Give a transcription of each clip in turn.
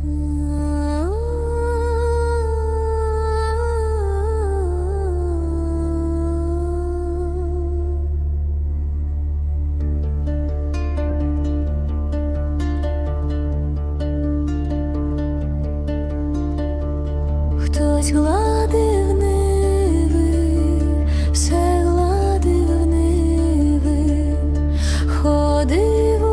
Хтось гладив ниви, все гладив ниви, ходив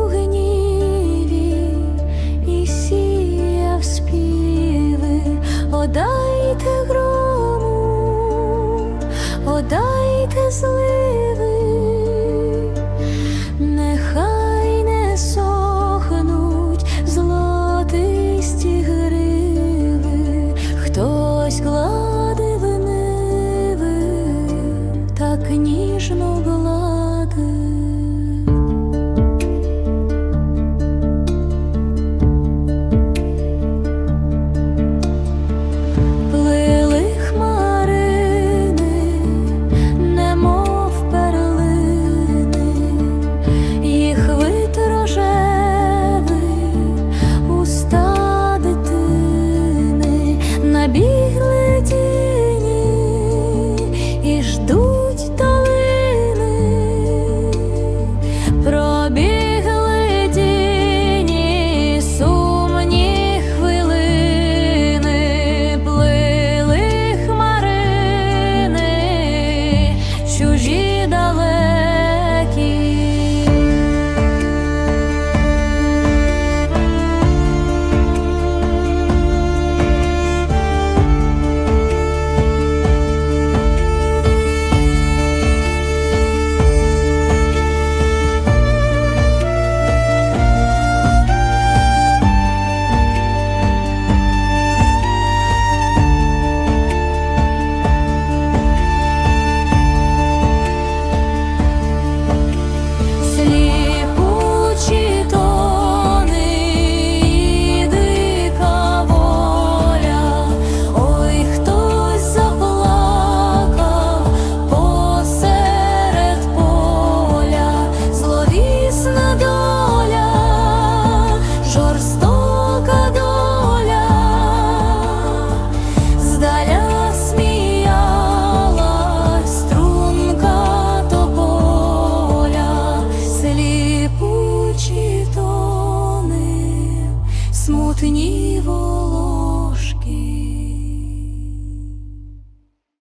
Подайте грому, одайте зливи, нехай не сохнуть золотисті гриви, хтось кладе в ниви, так ніжно гладить. смутні волошки.